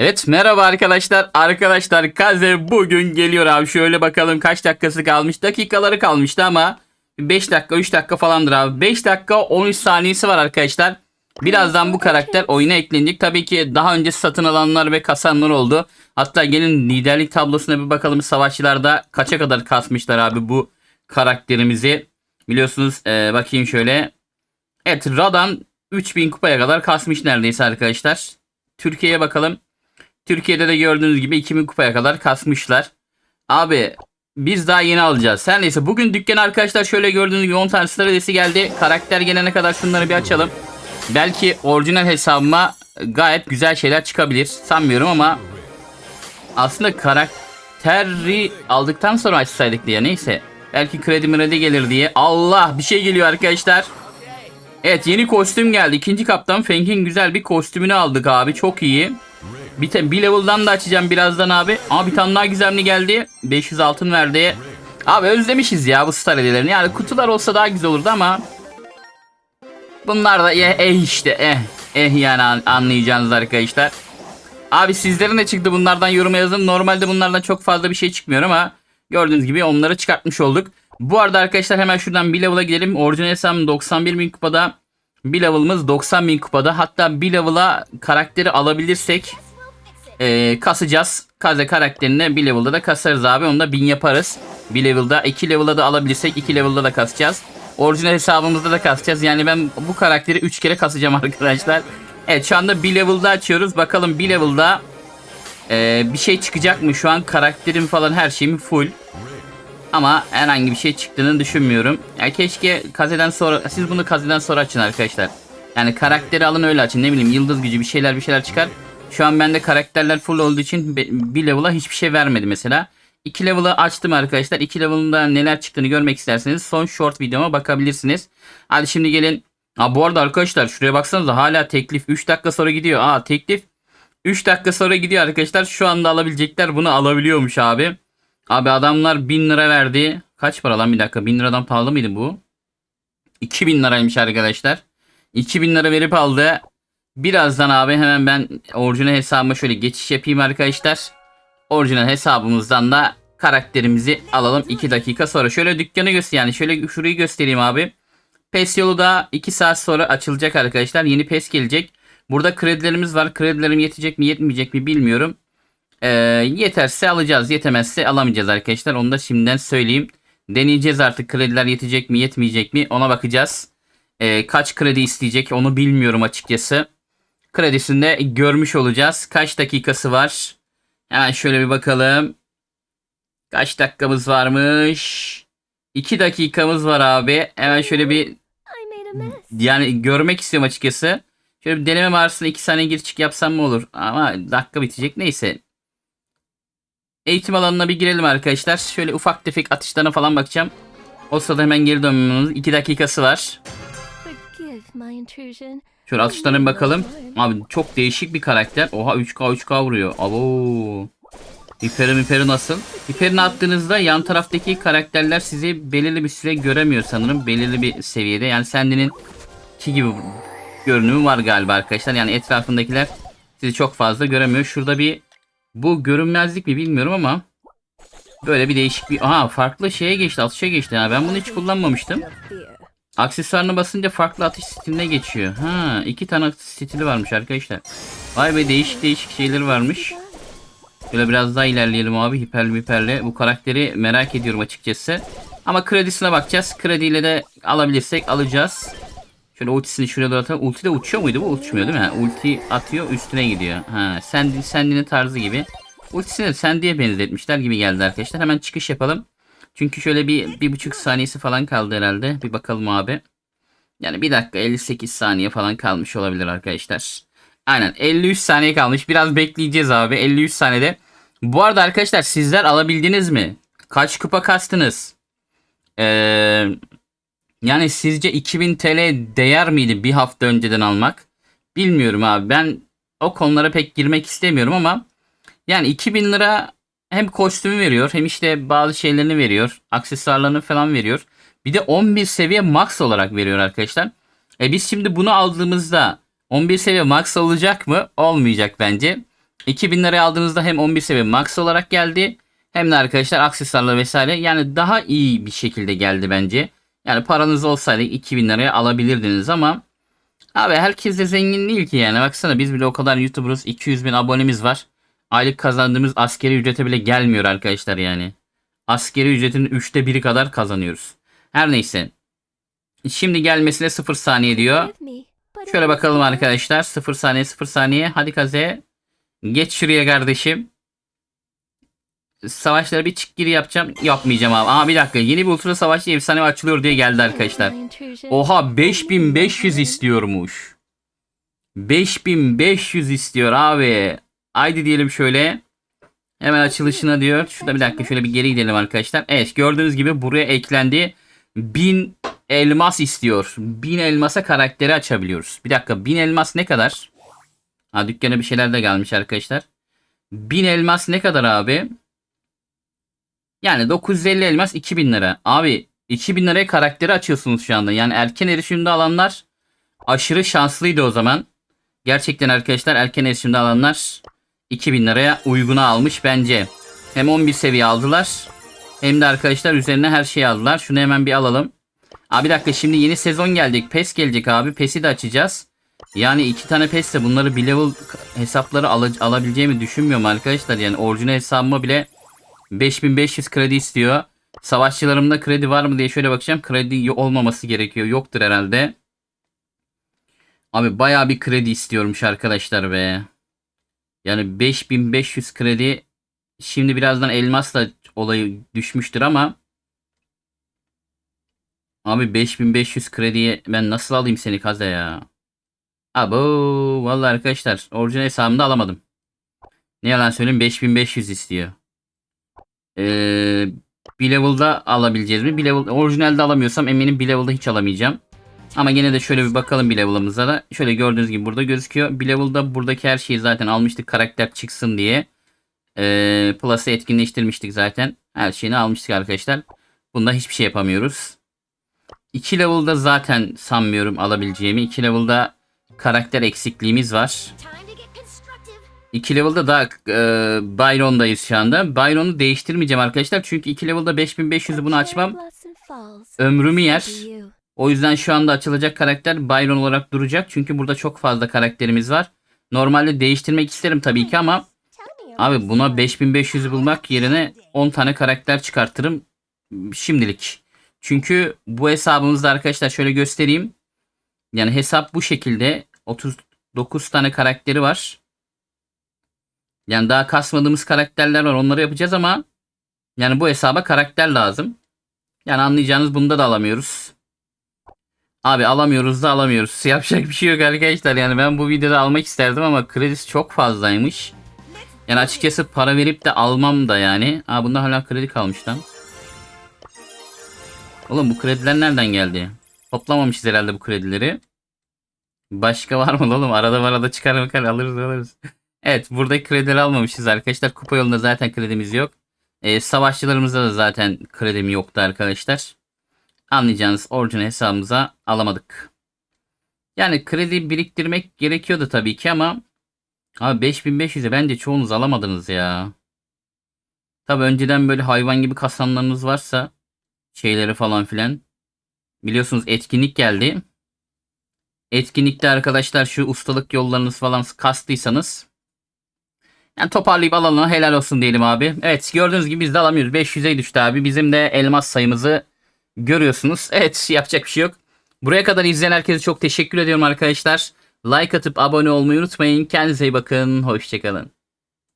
Evet merhaba arkadaşlar. Arkadaşlar Kaze bugün geliyor abi. Şöyle bakalım kaç dakikası kalmış. Dakikaları kalmıştı ama 5 dakika 3 dakika falandır abi. 5 dakika 13 saniyesi var arkadaşlar. Birazdan bu karakter oyuna eklenecek. Tabii ki daha önce satın alanlar ve kasanlar oldu. Hatta gelin liderlik tablosuna bir bakalım. Savaşçılarda kaça kadar kasmışlar abi bu karakterimizi. Biliyorsunuz ee, bakayım şöyle. Evet Radan 3000 kupaya kadar kasmış neredeyse arkadaşlar. Türkiye'ye bakalım. Türkiye'de de gördüğünüz gibi 2000 kupaya kadar kasmışlar. Abi biz daha yeni alacağız. Her neyse bugün dükkan arkadaşlar şöyle gördüğünüz gibi 10 tane stratejisi geldi. Karakter gelene kadar şunları bir açalım. Belki orijinal hesabıma gayet güzel şeyler çıkabilir. Sanmıyorum ama aslında karakteri aldıktan sonra açsaydık diye neyse. Belki kredi mredi gelir diye. Allah bir şey geliyor arkadaşlar. Evet yeni kostüm geldi. İkinci kaptan Fank'in güzel bir kostümünü aldık abi. Çok iyi. Bir, te- bir level'dan da açacağım birazdan abi. Aa bir tane daha gizemli geldi. 500 altın verdi. Abi özlemişiz ya bu star hediyelerini. Yani kutular olsa daha güzel olurdu ama. Bunlar da eh, eh işte eh. Eh yani an- anlayacağınız arkadaşlar. Abi sizlerin ne çıktı bunlardan yoruma yazın. Normalde bunlardan çok fazla bir şey çıkmıyor ama gördüğünüz gibi onları çıkartmış olduk. Bu arada arkadaşlar hemen şuradan bir level'a gidelim. Orijinal hesabım 91 bin kupada. Bir level'ımız 90 bin kupada. Hatta bir level'a karakteri alabilirsek e, kasacağız. Kaze karakterine bir level'da da kasarız abi. Onu da 1000 yaparız. Bir level'da. 2 level'da da alabilirsek 2 level'da da kasacağız. Orijinal hesabımızda da kasacağız. Yani ben bu karakteri 3 kere kasacağım arkadaşlar. Evet şu anda bir level'da açıyoruz. Bakalım bir level'da e, bir şey çıkacak mı? Şu an karakterim falan her şeyim full. Ama herhangi bir şey çıktığını düşünmüyorum. Ya keşke kazeden sonra siz bunu kazeden sonra açın arkadaşlar. Yani karakteri alın öyle açın. Ne bileyim yıldız gücü bir şeyler bir şeyler çıkar. Şu an bende karakterler full olduğu için bir level'a hiçbir şey vermedi mesela. 2 level'ı açtım arkadaşlar. 2 level'ında neler çıktığını görmek isterseniz son short videoma bakabilirsiniz. Hadi şimdi gelin. Ha bu arada arkadaşlar şuraya baksanıza hala teklif 3 dakika sonra gidiyor. Aa teklif 3 dakika sonra gidiyor arkadaşlar. Şu anda alabilecekler bunu alabiliyormuş abi. Abi adamlar 1000 lira verdi. Kaç para lan bir dakika 1000 liradan pahalı mıydı bu? 2000 liraymış arkadaşlar. 2000 lira verip aldı. Birazdan abi hemen ben orijinal hesabıma şöyle geçiş yapayım arkadaşlar. Orijinal hesabımızdan da karakterimizi alalım 2 dakika sonra. Şöyle dükkanı göster yani şöyle şurayı göstereyim abi. PES yolu da 2 saat sonra açılacak arkadaşlar. Yeni PES gelecek. Burada kredilerimiz var. Kredilerim yetecek mi yetmeyecek mi bilmiyorum. Ee, yeterse alacağız. Yetemezse alamayacağız arkadaşlar. Onu da şimdiden söyleyeyim. Deneyeceğiz artık krediler yetecek mi yetmeyecek mi ona bakacağız. Ee, kaç kredi isteyecek onu bilmiyorum açıkçası. Kredisinde görmüş olacağız. Kaç dakikası var? Hemen şöyle bir bakalım. Kaç dakikamız varmış? 2 dakikamız var abi. Hemen şöyle bir yani görmek istiyorum açıkçası. Şöyle bir deneme mağarasına 2 saniye gir çık yapsam mı olur? Ama dakika bitecek. Neyse. Eğitim alanına bir girelim arkadaşlar. Şöyle ufak tefek atışlarına falan bakacağım. O sırada hemen geri dönmemiz. 2 dakikası var. Forgive my intrusion. Şöyle atışlarına bakalım. Abi çok değişik bir karakter. Oha 3K 3K vuruyor. Abo. Hiperi miperi nasıl? Hiperini attığınızda yan taraftaki karakterler sizi belirli bir süre göremiyor sanırım. Belirli bir seviyede. Yani Sandy'nin ki gibi görünümü var galiba arkadaşlar. Yani etrafındakiler sizi çok fazla göremiyor. Şurada bir bu görünmezlik mi bilmiyorum ama böyle bir değişik bir aha farklı şeye geçti atışa geçti. Ha, ben bunu hiç kullanmamıştım. Aksesuarına basınca farklı atış stiline geçiyor. Ha, iki tane atış stili varmış arkadaşlar. Vay be değişik değişik şeyler varmış. Şöyle biraz daha ilerleyelim abi hiperli hiperli. Bu karakteri merak ediyorum açıkçası. Ama kredisine bakacağız. Krediyle de alabilirsek alacağız. Şöyle ultisini şuraya doğru atalım. Ulti de uçuyor muydu bu? Uçmuyor değil mi? Ulti atıyor üstüne gidiyor. Ha, Sandy, Sandy'nin tarzı gibi. Ultisini de Sandy'ye benzetmişler gibi geldi arkadaşlar. Hemen çıkış yapalım. Çünkü şöyle bir, bir buçuk saniyesi falan kaldı herhalde. Bir bakalım abi. Yani bir dakika 58 saniye falan kalmış olabilir arkadaşlar. Aynen 53 saniye kalmış. Biraz bekleyeceğiz abi 53 saniyede. Bu arada arkadaşlar sizler alabildiniz mi? Kaç kupa kastınız? Ee, yani sizce 2000 TL değer miydi bir hafta önceden almak? Bilmiyorum abi. Ben o konulara pek girmek istemiyorum ama yani 2000 lira hem kostümü veriyor hem işte bazı şeylerini veriyor. Aksesuarlarını falan veriyor. Bir de 11 seviye max olarak veriyor arkadaşlar. E biz şimdi bunu aldığımızda 11 seviye max olacak mı? Olmayacak bence. 2000 liraya aldığınızda hem 11 seviye max olarak geldi. Hem de arkadaşlar aksesuarlar vesaire yani daha iyi bir şekilde geldi bence. Yani paranız olsaydı 2000 liraya alabilirdiniz ama abi herkes de zengin değil ki yani. Baksana biz bile o kadar YouTuber'ız 200 bin abonemiz var. Aylık kazandığımız askeri ücrete bile gelmiyor arkadaşlar yani. Askeri ücretin üçte biri kadar kazanıyoruz. Her neyse. Şimdi gelmesine 0 saniye diyor. Şöyle bakalım arkadaşlar. 0 saniye 0 saniye. Hadi kaze. Geç şuraya kardeşim. Savaşlara bir çık giri yapacağım. Yapmayacağım abi. Aa bir dakika. Yeni bir ultra savaşçı efsane açılıyor diye geldi arkadaşlar. Oha 5500 istiyormuş. 5500 istiyor abi. Haydi diyelim şöyle. Hemen açılışına diyor. Şurada bir dakika şöyle bir geri gidelim arkadaşlar. Evet gördüğünüz gibi buraya eklendi. 1000 elmas istiyor. 1000 elmasa karakteri açabiliyoruz. Bir dakika 1000 elmas ne kadar? Ha dükkana bir şeyler de gelmiş arkadaşlar. 1000 elmas ne kadar abi? Yani 950 elmas 2000 lira. Abi 2000 liraya karakteri açıyorsunuz şu anda. Yani erken erişimde alanlar aşırı şanslıydı o zaman. Gerçekten arkadaşlar erken erişimde alanlar 2000 liraya uyguna almış bence. Hem 11 seviye aldılar. Hem de arkadaşlar üzerine her şeyi aldılar. Şunu hemen bir alalım. Abi bir dakika şimdi yeni sezon gelecek. PES gelecek abi. PES'i de açacağız. Yani iki tane PES'te bunları bir level hesapları al- alabileceğimi düşünmüyorum arkadaşlar. Yani orijinal hesabıma bile 5500 kredi istiyor. Savaşçılarımda kredi var mı diye şöyle bakacağım. Kredi olmaması gerekiyor. Yoktur herhalde. Abi bayağı bir kredi istiyormuş arkadaşlar be. Yani 5500 kredi. Şimdi birazdan elmasla olayı düşmüştür ama Abi 5500 krediye ben nasıl alayım seni kaza ya? Abo vallahi arkadaşlar orijinal hesabımda alamadım. Ne yalan söyleyeyim 5500 istiyor. Ee, bir level'da alabileceğiz mi? Bir level orijinalde alamıyorsam eminim bir level'da hiç alamayacağım. Ama gene de şöyle bir bakalım bir level'ımıza da. Şöyle gördüğünüz gibi burada gözüküyor. Bir level'da buradaki her şeyi zaten almıştık karakter çıksın diye. Ee, Plus'ı etkinleştirmiştik zaten. Her şeyini almıştık arkadaşlar. Bunda hiçbir şey yapamıyoruz. 2 level'da zaten sanmıyorum alabileceğimi. 2 level'da karakter eksikliğimiz var. Time to get constructive. 2 level'da da e, Byron'dayız şu anda. Byron'u değiştirmeyeceğim arkadaşlar. Çünkü 2 level'da 5500'ü bunu açmam ömrümü yer. O yüzden şu anda açılacak karakter Byron olarak duracak. Çünkü burada çok fazla karakterimiz var. Normalde değiştirmek isterim tabii ki ama abi buna story. 5500'ü bulmak yerine 10 tane karakter çıkartırım şimdilik. Çünkü bu hesabımızda arkadaşlar şöyle göstereyim. Yani hesap bu şekilde 39 tane karakteri var. Yani daha kasmadığımız karakterler var. Onları yapacağız ama yani bu hesaba karakter lazım. Yani anlayacağınız bunda da alamıyoruz. Abi alamıyoruz da alamıyoruz. Yapacak bir şey yok arkadaşlar. Yani ben bu videoda almak isterdim ama kredisi çok fazlaymış. Yani açıkçası para verip de almam da yani. Aa bunda hala kredi kalmış lan. Oğlum bu krediler nereden geldi? Toplamamışız herhalde bu kredileri. Başka var mı oğlum? Arada arada çıkar bakar alırız alırız. evet buradaki kredileri almamışız arkadaşlar. Kupa yolunda zaten kredimiz yok. Ee, savaşçılarımızda da zaten kredim yoktu arkadaşlar. Anlayacağınız orijinal hesabımıza alamadık. Yani kredi biriktirmek gerekiyordu tabii ki ama Abi 5500'e bence çoğunuz alamadınız ya. Tabi önceden böyle hayvan gibi kasanlarınız varsa şeyleri falan filan. Biliyorsunuz etkinlik geldi. Etkinlikte arkadaşlar şu ustalık yollarınız falan kastıysanız yani toparlayıp alalım helal olsun diyelim abi. Evet gördüğünüz gibi biz de alamıyoruz. 500'e düştü abi. Bizim de elmas sayımızı görüyorsunuz. Evet yapacak bir şey yok. Buraya kadar izleyen herkese çok teşekkür ediyorum arkadaşlar. Like atıp abone olmayı unutmayın. Kendinize iyi bakın. Hoşçakalın.